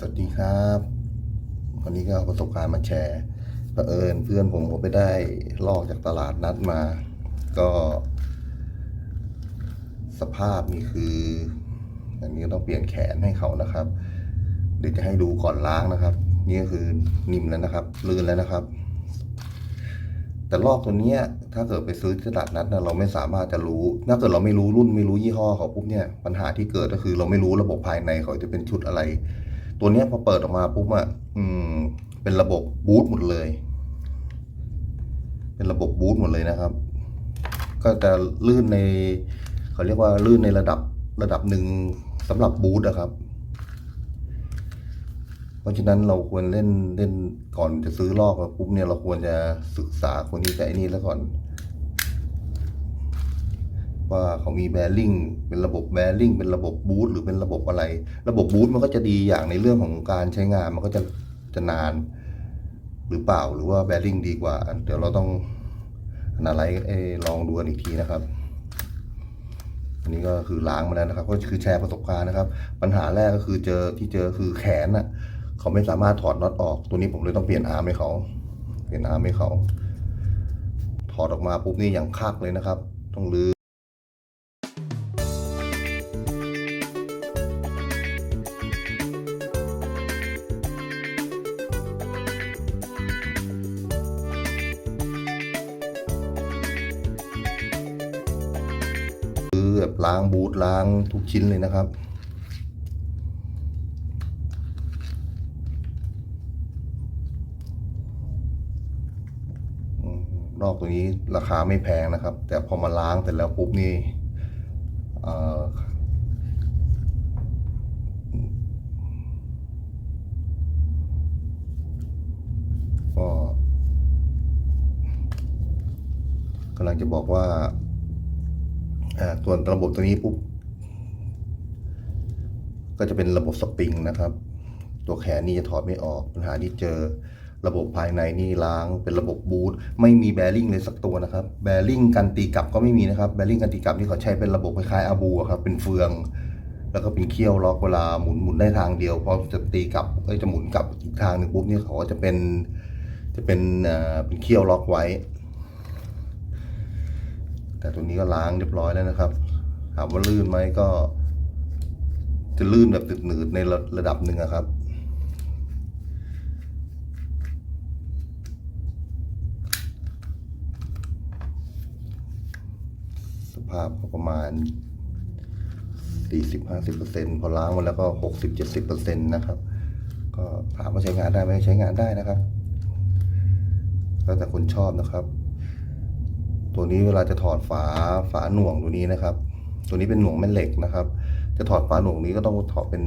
สวัสดีครับ วันนี้ก็เอาประสบการณ์มาแชร์เผอิญเพื่อนผมก็ไปได้ลอกจากตลาดนัดมา ก็ สภาพนี่คือ อันนี้ต้องเปลี่ยนแขนให้เขานะครับ เดี๋ยวจะให้ดูก่อนล้างนะครับ นี่ก็คือนิ่มแล้วนะครับ ลื่นแล้วนะครับ แต่ลอกตัวเนี้ย ถ้าเกิดไปซื้อตลาดนัดนะเราไม่สามารถจะรู้ ถ้าเกิดเราไม่รู้รุ่นไม่รู้ยี่ห้อเขาปุ๊บเนี่ย ปัญหาที่เกิดก็คือเราไม่รู้ระบบภายในเขาจะเป็นชุดอะไร ตัวนี้พอเปิดออกมาปุ๊บอะเป็นระบบบูทหมดเลย เป็นระบบบูทหมดเลยนะครับ ก็จะลื่นในเขาเรียกว่าลื่นในระดับระดับหนึ่งสำหรับบูทนะครับ เพราะฉะนั้นเราควรเล่นเล่นก่อนจะซื้อลอกมาปุ๊บเนี่ยเราควรจะศึกษาคนที่ใช้นี่แล้วก่อน ว่าเขามีแบริ่งเป็นระบบแบริ่งเป็นระบบบูทหรือเป็นระบบอะไร ระบบบูทมันก็จะดีอย่างในเรื่องของการใช้งานมันก็จะจะนานหรือเปล่าหรือว่าแบริ่งดีกว่า เดี๋ยวเราต้องอะไรเออลองดูกันอีกทีนะครับ อันนี้ก็คือล้างมาแล้วนะครับ ก็คือแชร์ประสบการณ์นะครับ ปัญหาแรกก็คือเจอที่เจอคือแขนน่ะ เขาไม่สามารถถอดน็อตออก ตัวนี้ผมเลยต้องเปลี่ยนอาร์มให้เขา เปลี่ยนอาร์มให้เขา ถอดออกมาปุ๊บนี่อย่างคักเลยนะครับ ต้องรื้อ ล้างบูทล้างทุกชิ้นเลยนะครับ นอกตัวนี้ราคาไม่แพงนะครับ แต่พอมาล้างเสร็จแล้วปุ๊บนี่ก็กำลังจะบอกว่า ส่วนระบบตัวนี้ปุ๊บก็จะเป็นระบบสปริงนะครับ ตัวแขนนี่จะถอดไม่ออกปัญหาที่เจอ ระบบภายในนี่ล้างเป็นระบบบูทไม่มีแบริ่งเลยสักตัวนะครับ แบริ่งกันตีกลับก็ไม่มีนะครับแบริ่งกันตีกลับนี่เขาใช้เป็นระบบคล้ายๆอาบูครับเป็นเฟือง แล้วก็เป็นเขี้ยวล็อกเวลาหมุนหมุนได้ทางเดียวพอจะตีกลับก็จะหมุนกลับอีกทางหนึ่งปุ๊บนี่เขาก็จะเป็นจะเป็นเอ่อเป็นเขี้ยวล็อกไว้ แต่ตัวนี้ก็ล้างเรียบร้อยแล้วนะครับถามว่าลื่นไหมก็ จะลื่นแบบติดหนืดในระระดับหนึ่งอะครับ สภาพประมาณ40-50%พอล้างมาแล้วก็ 60-70%นะครับก็ถามว่าใช้งานได้ไหมใช้งานได้นะครับ แล้วแต่คนชอบนะครับ ตัวนี้เวลาจะถอดฝาฝาหน่วงตัวนี้นะครับ ตัวนี้เป็นหน่วงแม่เหล็กนะครับ จะถอดฝาหน่วงนี้ก็ต้องถอดเป็น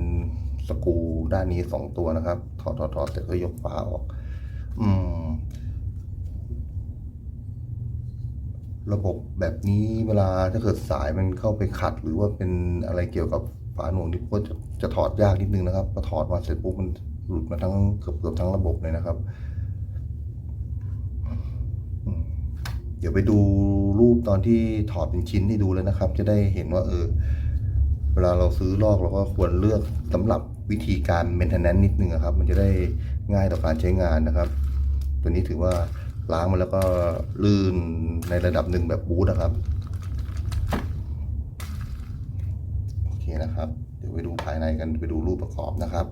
สกูด้านนี้สองตัวนะครับ ถอดถอดถอดเสร็จก็ยกฝาออก อืม ระบบแบบนี้เวลาถ้าเกิดสายมันเข้าไปขัด หรือว่าเป็นอะไรเกี่ยวกับฝาหน่วงนี่ก็จะจะถอดยากนิดนึงนะครับพอถอดมาเสร็จปุ๊บมันหลุดมาทั้งเกือบเกือบทั้งระบบเลยนะครับ เดี๋ยวไปดูรูปตอนที่ถอดเป็นชิ้นให้ดูเลยนะครับ จะได้เห็นว่าเออ เวลาเราซื้อลอกเราก็ควรเลือกสำหรับวิธีการ maintenance นิดนึงครับ มันจะได้ง่ายต่อการใช้งานนะครับ ตัวนี้ถือว่าล้างมาแล้วก็ลื่นในระดับหนึ่งแบบบูทนะครับ โอเคนะครับ เดี๋ยวไปดูภายในกันไปดูรูปประกอบนะครับ